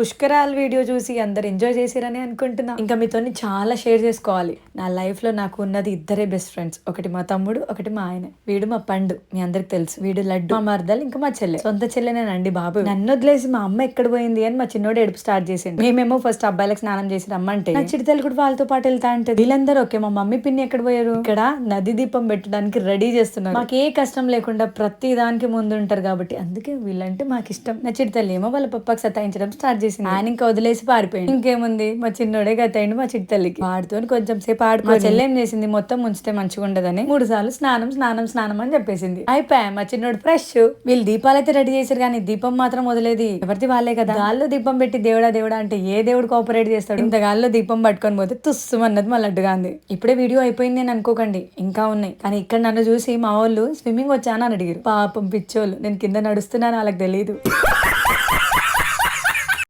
పుష్కరాల వీడియో చూసి అందరు ఎంజాయ్ చేసిరని అనుకుంటున్నా. ఇంకా మీతో చాలా షేర్ చేసుకోవాలి. నా లైఫ్లో నాకు ఉన్నది ఇద్దరే బెస్ట్ ఫ్రెండ్స్. ఒకటి మా తమ్ముడు ఒకటి మా ఆయన. వీడు మా పండు మీ అందరికి తెలుసు. వీడు లడ్డు మా మరదలు ఇంకా మా చెల్లె. సొంత చెల్లెనేనండి బాబు. నన్ను వదిలేసి మా అమ్మ ఎక్కడ పోయింది అని మా చిన్నోడు ఎడుపు స్టార్ట్ చేసింది మేమేమో ఫస్ట్ అబ్బాయిలకు స్నానం చేసి రమ్మంటే నా చిడితలు కూడా వాళ్ళతో పాటు వెళ్తా అంటే వీళ్ళందరూ ఓకే మా మమ్మీ పిన్ని ఎక్కడ పోయారు? ఇక్కడ నది దీపం పెట్టడానికి రెడీ చేస్తున్నారు. మాకు ఏ కష్టం లేకుండా ప్రతి దానికి ముందు ఉంటారు కాబట్టి అందుకే వీళ్ళంటే మాకు ఇష్టం నా చిడితలు ఏమో వాళ్ళ పప్పకి సతాయించడం స్టార్ట్ చేసింది ఆయన ఇంకా వదిలేసి పారిపోయింది ఇంకేముంది? మా చిన్నోడే గతయిండు మా చిడితల్లికి వాడితో కొంచెం సేపు ఆడుకో చెల్లి ఏం చేసింది? మొత్తం ముంచితే మంచిగా ఉండదని మూడు సార్లు స్నానం స్నానం స్నానం అని చెప్పేసింది. అయిపోయా మా చిన్నోడు ఫ్రెష్ వీళ్ళు దీపాలు అయితే రెడీ చేశారు కానీ దీపం మాత్రం వదిలేది. ఎవరిది వాళ్ళే కదా. గాల్లో దీపం పెట్టి దేవుడా దేవుడా అంటే ఏ దేవుడు కోఆపరేట్ చేస్తాడు? ఇంత గాల్లో దీపం పట్టుకొని పోతే తుస్సు అన్నది మా లడ్డుగా ఉంది ఇప్పుడే వీడియో అయిపోయింది అని అనుకోకండి. ఇంకా ఉన్నాయి. కానీ ఇక్కడ నన్ను చూసి మా వాళ్ళు స్విమ్మింగ్ వచ్చాను అని అడిగారు. పాపం పిచ్చోళ్ళు. నేను కింద నడుస్తున్నాను వాళ్ళకి తెలియదు